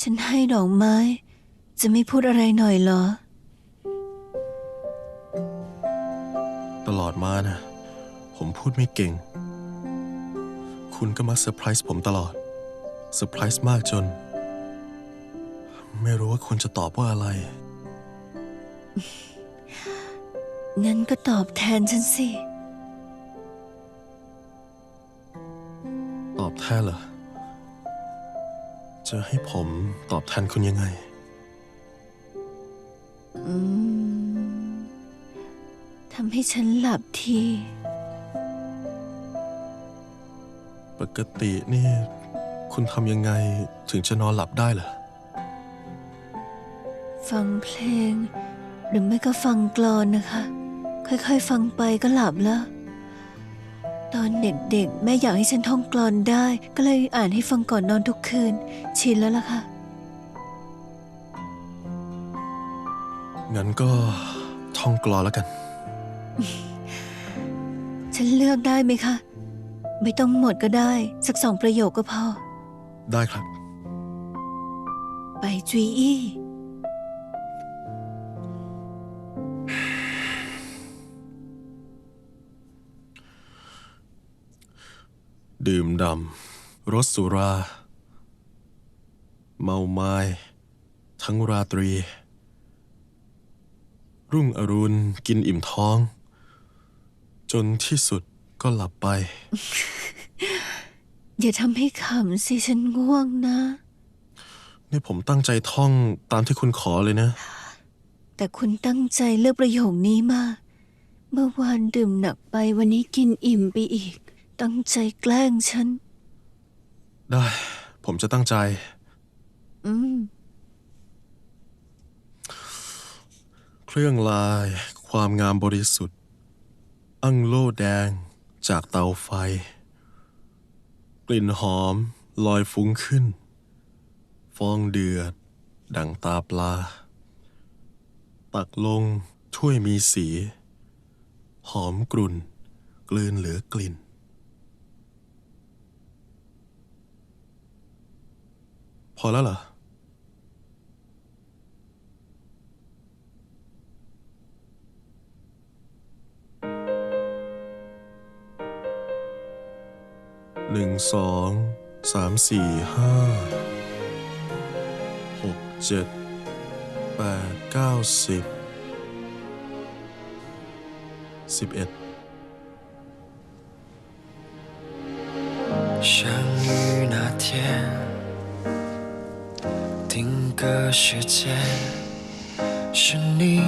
ฉันให้ดอกไม้ จะไม่พูดอะไรหน่อยเหรอ ตลอดมานะ ผมพูดไม่เก่ง คุณก็มาเซอร์ไพรส์ผมตลอด เซอร์ไพรส์มากจน ไม่รู้ว่าควรจะตอบว่าอะไร งั้นก็ตอบแทนฉันสิ แทนเหรอ จะให้ผมตอบแทนคุณยังไง อืมทำให้ฉันหลับที ปกตินี่ คุณทำยังไงถึงจะนอนหลับได้เหรอ ฟังเพลง หรือไม่ก็ฟังกลอนนะคะ ค่อยๆ ฟังไปก็หลับแล้ว ตอนเด็กๆ แม่อยากให้ฉันท่องกลอนได้ ก็เลยอ่านให้ฟังก่อนนอนทุกคืน ชินแล้วล่ะค่ะ งั้นก็ท่องกลอนแล้วกัน ฉันเลือกได้ไหมคะ ไม่ต้องหมดก็ได้ สักสองประโยคก็พอ ได้ครับ ไปจุยอี้ ดื่มดำรสสุรา เมาไม้ทั้งราตรี รุ่งอรุณกินอิ่มท้อง จนที่สุดก็หลับไป อย่าทำให้ขำสิฉันง่วงนะ นี่ผมตั้งใจท่องตามที่คุณขอเลยนะ แต่คุณตั้งใจเลือกประโยคนี้มาก เมื่อวานดื่มหนักไปวันนี้กินอิ่มไปอีก ตั้งใจแกล้งฉัน ได้ ผมจะตั้งใจ อืม เครื่องลาย ความงามบริสุทธิ์ อังโลแดงจากเตาไฟ กลิ่นหอมลอยฟุ้งขึ้น ฟองเดือด ดังตาปลา ตักลงถ้วยมีสี หอมกรุ่น กลืนเหลือกลิ่น พ อแล้วเหรอ หนึ่งสองสามสี่ห้าหกเจ็ดแปดเก้าสิบสิบเอ็ด 定格时间是你